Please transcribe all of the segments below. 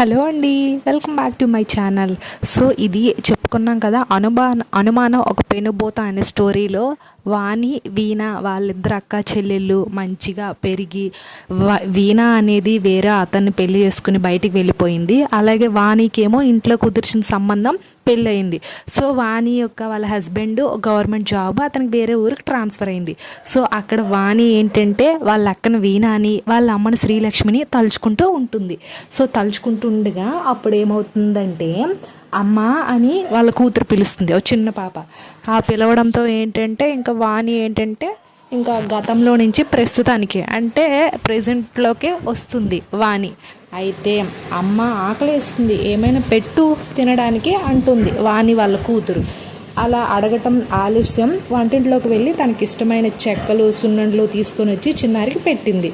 Hello అండి welcome back to my channel. So ఇది చెప్పుకున్నాం కదా అనుమాన అనుమానం ఒక పెనుబోత అనే స్టోరీలో వాణి వీణ వాళ్ళిద్దరు అక్క చెల్లెళ్ళు మంచిగా పెరిగి వా- వీణ అనేది వేరే అతన్ని పెళ్ళి చేసుకుని బయటికి వెళ్ళిపోయింది. అలాగే వాణికేమో ఇంట్లో కుదిర్చిన సంబంధం పెళ్ళయింది. సో వాణి యొక్క వాళ్ళ హస్బెండ్ గవర్నమెంట్ జాబ్ అతనికి వేరే ఊరికి ట్రాన్స్ఫర్ అయింది. సో అక్కడ వాణి ఏంటంటే వాళ్ళ అక్కన వీణ అని వాళ్ళ అమ్మని శ్రీలక్ష్మిని తలుచుకుంటూ ఉంటుంది. సో తలుచుకుంటుండగా అప్పుడు ఏమవుతుందంటే అమ్మ అని వాళ్ళ కూతురు పిలుస్తుంది ఓ చిన్న పాప. ఆ పిలవడంతో ఏంటంటే ఇంకా వాణి ఏంటంటే ఇంకా గతంలో నుంచి ప్రస్తుతానికి అంటే ప్రజెంట్లోకే వస్తుంది వాణి. అయితే అమ్మ ఆకలేస్తుంది ఏమైనా పెట్టు తినడానికి అంటుంది వాణి వాళ్ళ కూతురు. అలా అడగటం ఆలస్యం వంటింట్లోకి వెళ్ళి తనకి ఇష్టమైన చెక్కలు సున్నుండలు తీసుకొని వచ్చి చిన్నారికి పెట్టింది.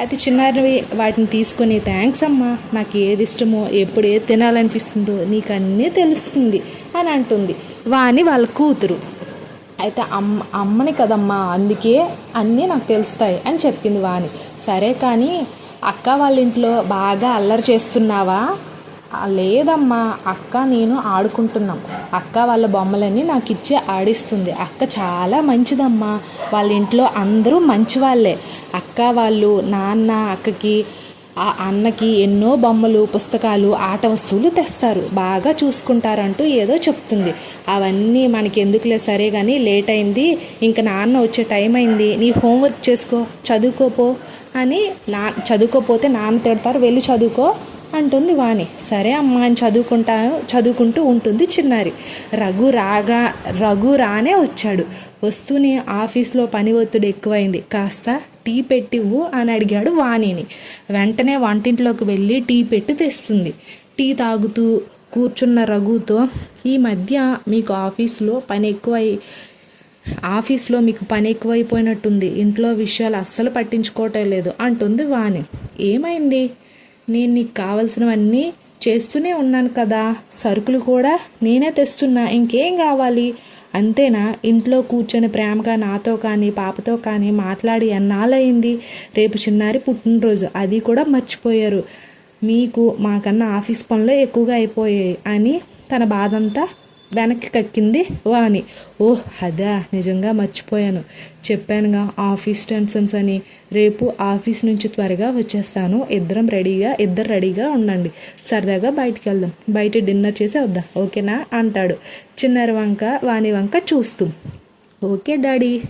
అయితే చిన్నారి వాటిని తీసుకొని థ్యాంక్స్ అమ్మా నాకు ఏది ఇష్టమో ఎప్పుడు ఏది తినాలనిపిస్తుందో నీకు అన్నీ తెలుస్తుంది అని అంటుంది వాణి వాళ్ళ కూతురు. అయితే అమ్మ అమ్మని కదమ్మా అందుకే అన్నీ నాకు తెలుస్తాయి అని చెప్పింది వాణి. సరే కానీ అక్క వాళ్ళ ఇంట్లో బాగా అల్లరి చేస్తున్నావా? లేదమ్మా అక్క నేను ఆడుకుంటున్నాం. అక్క వాళ్ళ బొమ్మలన్నీ నాకు ఇచ్చి ఆడిస్తుంది. అక్క చాలా మంచిదమ్మా. వాళ్ళ ఇంట్లో అందరూ మంచి వాళ్ళే అక్క వాళ్ళు నాన్న అక్కకి ఆ అన్నకి ఎన్నో బొమ్మలు పుస్తకాలు ఆట వస్తువులు తెస్తారు. బాగా చూసుకుంటారంటూ ఏదో చెప్తుంది. అవన్నీ మనకి ఎందుకులే సరే కానీ లేట్ అయింది ఇంకా నాన్న వచ్చే టైం అయింది నీ హోంవర్క్ చేసుకో చదువుకోపో అని నా చదువుకోపోతే నాన్న తిడతారు వెళ్ళి చదువుకో అంటుంది వాణి. సరే అమ్మా అని చదువుకుంటాను చదువుకుంటూ ఉంటుంది చిన్నారి. రఘు రాగా రఘు రానే వచ్చాడు. వస్తూనే ఆఫీస్లో పని ఒత్తిడి ఎక్కువైంది. కాస్త టీ పెట్టివ్వు అని అడిగాడు వాణిని. వెంటనే వంటింట్లోకి వెళ్ళి టీ పెట్టి తెస్తుంది. టీ తాగుతూ కూర్చున్న రఘుతో ఈ మధ్య మీకు ఆఫీస్లో పని ఎక్కువై ఆఫీస్లో మీకు పని ఎక్కువైపోయినట్టుంది. ఇంట్లో విషయాలు అస్సలు పట్టించుకోవటం లేదు అంటుంది వాణి. ఏమైంది? నేను నీకు కావలసినవన్నీ చేస్తూనే ఉన్నాను కదా. సరుకులు కూడా నేనే తెస్తున్నా. ఇంకేం కావాలి? అంతేనా? ఇంట్లో కూర్చొని ప్రేమగా నాతో కానీ పాపతో కానీ మాట్లాడి ఎన్నాళ్ళయింది? రేపు చిన్నారి పుట్టినరోజు. అది కూడా మర్చిపోయారు. మీకు మాకన్నా ఆఫీస్ పనులే ఎక్కువగా అయిపోయాయి అని తన బాధంతా వెనక్కి కక్కింది వాణి. ఓ అదా నిజంగా మర్చిపోయాను. చెప్పానుగా ఆఫీస్ టెన్షన్స్ అని. రేపు ఆఫీస్ నుంచి త్వరగా వచ్చేస్తాను. ఇద్దరం రెడీగా ఇద్దరు రెడీగా ఉండండి. సరదాగా బయటికి వెళ్దాం. బయట డిన్నర్ చేసి వద్దాం. ఓకేనా? అంటాడు. చిన్నారి వంక వాణి వంక చూస్తూ. Okay daddy.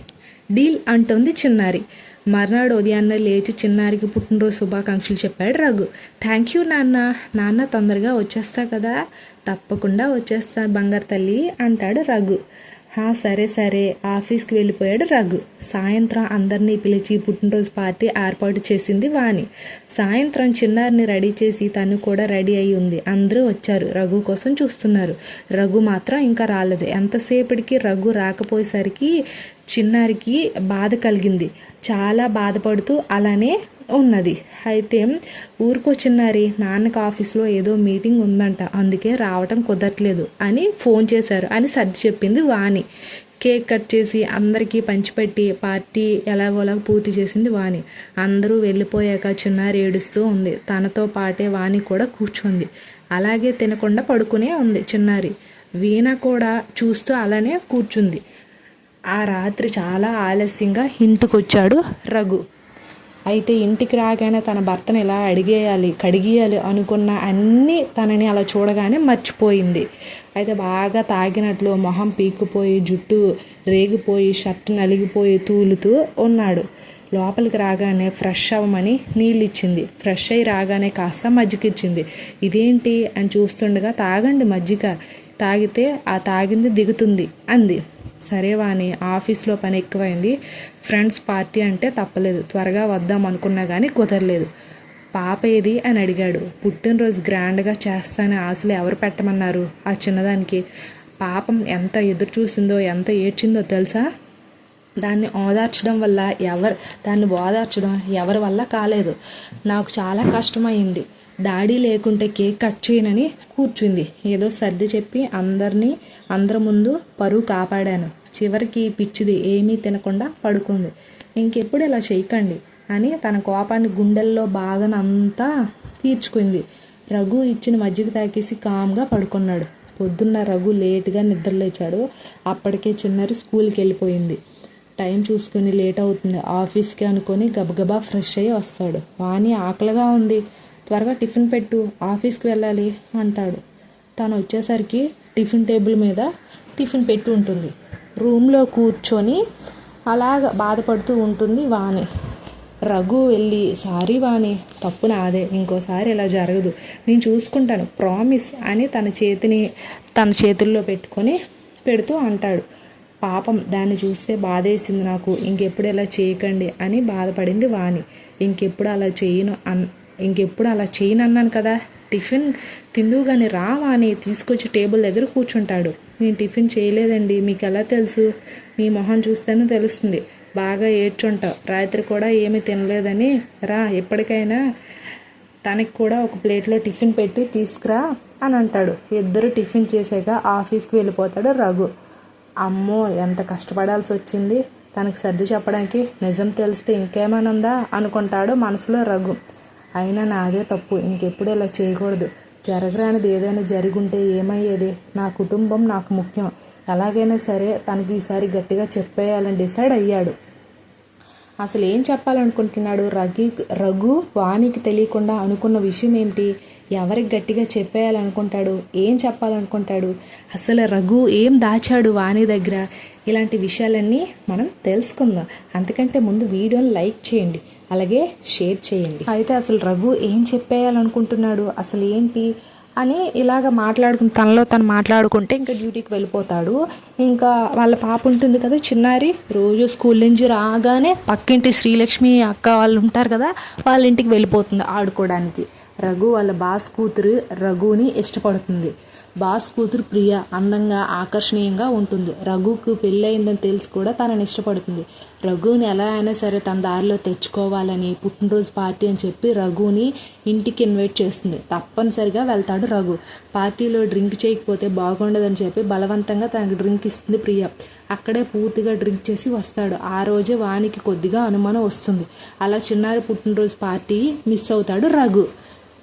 డీల్ అంటుంది చిన్నారి. మర్నాడు ఉదయాన్నే లేచి చిన్నారికి పుట్టినరోజు శుభాకాంక్షలు చెప్పాడు రఘు. థ్యాంక్ యూ నాన్న. నాన్న తొందరగా వచ్చేస్తా కదా. తప్పకుండా వచ్చేస్తా బంగారు తల్లి అంటాడు రఘు. "హా, సరే సరే ఆఫీస్కి వెళ్ళిపోయాడు రఘు. సాయంత్రం అందరినీ పిలిచి పుట్టినరోజు పార్టీ ఏర్పాటు చేసింది వాణి. సాయంత్రం చిన్నారిని రెడీ చేసి తను కూడా రెడీ అయి ఉంది. అందరూ వచ్చారు. రఘు కోసం చూస్తున్నారు. రఘు మాత్రం ఇంకా రాలేదు. ఎంతసేపటికి రఘు రాకపోయేసరికి చిన్నారికి బాధ కలిగింది. చాలా బాధపడుతూ అలానే ఉన్నది. అయితే ఊరుకో చిన్నారి నాన్నకి ఆఫీస్లో ఏదో మీటింగ్ ఉందంట అందుకే రావటం కుదరట్లేదు అని ఫోన్ చేశారు అని సర్ది చెప్పింది వాణి. కేక్ కట్ చేసి అందరికీ పంచిపెట్టి పార్టీ ఎలాగోలాగ పూర్తి చేసింది వాణి. అందరూ వెళ్ళిపోయాక చిన్నారి ఏడుస్తూ ఉంది. తనతో పాటే వాణి కూడా కూర్చుంది. అలాగే తినకుండా పడుకునే ఉంది చిన్నారి. వీణ కూడా చూస్తూ అలానే కూర్చుంది. ఆ రాత్రి చాలా ఆలస్యంగా ఇంటికొచ్చాడు రఘు. అయితే ఇంటికి రాగానే తన భర్తను ఇలా అడిగేయాలి కడిగేయాలి అనుకున్న అన్నీ తనని అలా చూడగానే మర్చిపోయింది. అయితే బాగా తాగినట్లు మొహం పీక్కుపోయి జుట్టు రేగిపోయి షర్ట్ నలిగిపోయి తూలుతూ ఉన్నాడు. లోపలికి రాగానే ఫ్రెష్ అవ్వమని నీళ్ళు ఇచ్చింది ఫ్రెష్ అయ్యి రాగానే కాస్త మజ్జిగ ఇచ్చింది ఇదేంటి? అని చూస్తుండగా తాగండి మజ్జిగ. తాగితే ఆ తాగింది దిగుతుంది అంది. సరే వాణి ఆఫీస్లో పని ఎక్కువైంది. ఫ్రెండ్స్ పార్టీ అంటే తప్పలేదు. త్వరగా వద్దాం అనుకున్నా కానీ కుదరలేదు. పాప ఏది అని అడిగాడు. పుట్టినరోజు గ్రాండ్గా చేస్తానే ఆశలు ఎవరు పెట్టమన్నారు? ఆ చిన్నదానికి. పాపం ఎంత ఎదురు చూసిందో ఎంత ఏడ్చిందో తెలుసా? దాన్ని ఓదార్చడం వల్ల ఎవరు దాన్ని ఓదార్చడం ఎవరి వల్ల కాలేదు. నాకు చాలా కష్టమైంది. డాడీ లేకుంటే కేక్ కట్ చేయనని కూర్చుంది. ఏదో సర్ది చెప్పి అందరినీ అందరి ముందు పరువు కాపాడాను. చివరికి పిచ్చిది ఏమీ తినకుండా పడుకుంది. ఇంకెప్పుడు ఇలా చేయకండి అని తన కోపాన్ని గుండెల్లో బాధనంతా తీర్చుకుంది. రఘు ఇచ్చిన మజ్జిగ తాకేసి కామ్గా పడుకున్నాడు. పొద్దున్న రఘు లేటుగా నిద్రలేచాడు అప్పటికే చిన్నారి స్కూల్కి వెళ్ళిపోయింది. టైం చూసుకొని లేట్ అవుతుంది. ఆఫీస్కి అనుకొని గబగబా ఫ్రెష్ అయ్యి వస్తాడు. వాణి ఆకలిగా ఉంది. త్వరగా టిఫిన్ పెట్టు ఆఫీస్కి వెళ్ళాలి అంటాడు. తను వచ్చేసరికి టిఫిన్ టేబుల్ మీద టిఫిన్ పెట్టి ఉంటుంది. రూమ్లో కూర్చొని అలాగ బాధపడుతూ ఉంటుంది వాణి. రఘు వెళ్ళి సారీ వాణి తప్పు నాదే ఇంకోసారి ఇలా జరగదు. నేను చూసుకుంటాను ప్రామిస్ అని తన చేతిని తన చేతుల్లో పెట్టుకొని పెడుతూ అంటాడు. పాపం దాన్ని చూస్తే బాధేసింది నాకు. ఇంకెప్పుడు ఇలా చేయకండి అని బాధపడింది వాణి. ఇంకెప్పుడు అలా చేయను అన్ ఇంకెప్పుడు అలా చేయను అన్నాను కదా. టిఫిన్ తిందువు కానీ రా అని తీసుకొచ్చి టేబుల్ దగ్గర కూర్చుంటాడు. నేను టిఫిన్ చేయలేదండి మీకు ఎలా తెలుసు? నీ మొహం చూస్తేనే తెలుస్తుంది. బాగా ఏడ్చుంటావు. రాత్రి కూడా ఏమీ తినలేదని. రా ఎప్పటికైనా తనకి కూడా ఒక ప్లేట్లో టిఫిన్ పెట్టి తీసుకురా అని అంటాడు. ఇద్దరు టిఫిన్ చేసాక ఆఫీస్కి వెళ్ళిపోతాడు రఘు. అమ్మో ఎంత కష్టపడాల్సి వచ్చింది. తనకు సర్ది చెప్పడానికి నిజం తెలిస్తే ఇంకేమైనా ఉందా? అనుకుంటాడు మనసులో రఘు. అయినా నాదే తప్పు. ఇంకెప్పుడు ఇలా చేయకూడదు. జరగరానిది ఏదైనా జరిగుంటే ఏమయ్యేది? నా కుటుంబం నాకు ముఖ్యం. ఎలాగైనా సరే తనకి ఈసారి గట్టిగా చెప్పేయాలని డిసైడ్ అయ్యాడు. అసలు ఏం చెప్పాలనుకుంటున్నాడు రఘు? రఘు వానికి తెలియకుండా అనుకున్న విషయం ఏమిటి? ఎవరికి గట్టిగా చెప్పేయాలనుకుంటాడు? ఏం చెప్పాలనుకుంటాడు? అసలు రఘు ఏం దాచాడు వాణి దగ్గర? ఇలాంటి విషయాలన్నీ మనం తెలుసుకుందాం. అంతకంటే ముందు వీడియోని లైక్ చేయండి. అలాగే షేర్ చేయండి. అయితే అసలు రఘు ఏం చెప్పేయాలనుకుంటున్నాడు? అసలు ఏంటి? అని ఇలాగ మాట్లాడుకుని తనలో తను మాట్లాడుకుంటే ఇంకా డ్యూటీకి వెళ్ళిపోతాడు. ఇంకా వాళ్ళ పాప ఉంటుంది కదా చిన్నారి రోజు స్కూల్ నుంచి రాగానే పక్కింటి శ్రీలక్ష్మి అక్క వాళ్ళు ఉంటారు కదా వాళ్ళ ఇంటికి వెళ్ళిపోతుంది ఆడుకోవడానికి. రఘు వాళ్ళ బాస్ కూతురు రఘుని ఇష్టపడుతుంది. బాస్ కూతురు ప్రియ అందంగా ఆకర్షణీయంగా ఉంటుంది. రఘుకు పెళ్ళయిందని తెలిసి కూడా తనని ఇష్టపడుతుంది. రఘుని ఎలా అయినా సరే తన దారిలో తెచ్చుకోవాలని పుట్టినరోజు పార్టీ అని చెప్పి రఘుని ఇంటికి ఇన్వైట్ చేస్తుంది. తప్పనిసరిగా వెళ్తాడు రఘు. పార్టీలో డ్రింక్ చేయకపోతే బాగుండదని చెప్పి బలవంతంగా తనకు డ్రింక్ ఇస్తుంది ప్రియ. అక్కడే పూర్తిగా డ్రింక్ చేసి వస్తాడు. ఆ రోజే వానికి కొద్దిగా అనుమానం వస్తుంది. అలా చిన్నారి పుట్టినరోజు పార్టీ మిస్ అవుతాడు రఘు.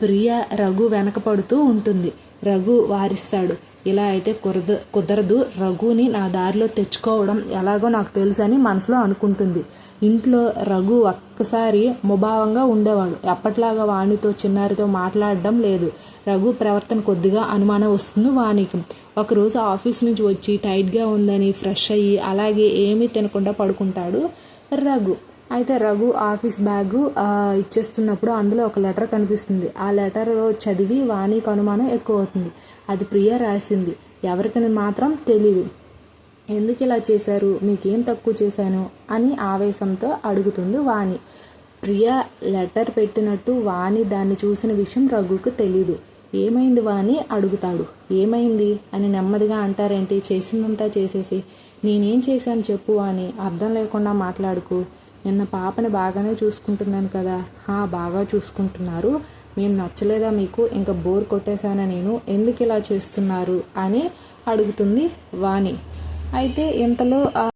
ప్రియ రఘు వెనకపడుతూ ఉంటుంది. రఘు వారిస్తాడు. ఇలా అయితే కుద కుదరదు. రఘుని నా దారిలో తెచ్చుకోవడం ఎలాగో నాకు తెలుసని మనసులో అనుకుంటుంది. ఇంట్లో రఘు ఒక్కసారి ముభావంగా ఉండేవాడు. ఎప్పట్లాగా వాణితో చిన్నారితో మాట్లాడడం లేదు. రఘు ప్రవర్తన కొద్దిగా అనుమానం వస్తుంది వానికి ఒకరోజు ఆఫీస్ నుంచి వచ్చి టైట్గా ఉందని ఫ్రెష్ అయ్యి అలాగే ఏమీ తినకుండా పడుకుంటాడు రఘు. అయితే రఘు ఆఫీస్ బ్యాగు ఇచ్చేస్తున్నప్పుడు అందులో ఒక లెటర్ కనిపిస్తుంది. ఆ లెటర్ చదివి వాణికి అనుమానం ఎక్కువ అవుతుంది అది ప్రియ రాసింది. ఎవరికని మాత్రం తెలీదు. ఎందుకు ఇలా చేశారు? మీకేం తక్కువ చేశాను? అని ఆవేశంతో అడుగుతుంది వాణి. ప్రియ లెటర్ పెట్టినట్టు వాణి దాన్ని చూసిన విషయం రఘుకు తెలీదు. ఏమైంది వాణి? అడుగుతాడు. ఏమైంది? అని నెమ్మదిగా అంటారేంటి? చేసిందంతా చేసేసి. నేనేం చేశాను చెప్పు అని అర్థం లేకుండా మాట్లాడుకు. నిన్న పాపని బాగానే చూసుకుంటున్నాను కదా. బాగా చూసుకుంటున్నారు. మేము నచ్చలేదా మీకు? ఇంకా బోర్ కొట్టేశానా నేను? ఎందుకు ఇలా చేస్తున్నారు? అని అడుగుతుంది వాణి. అయితే ఇంతలో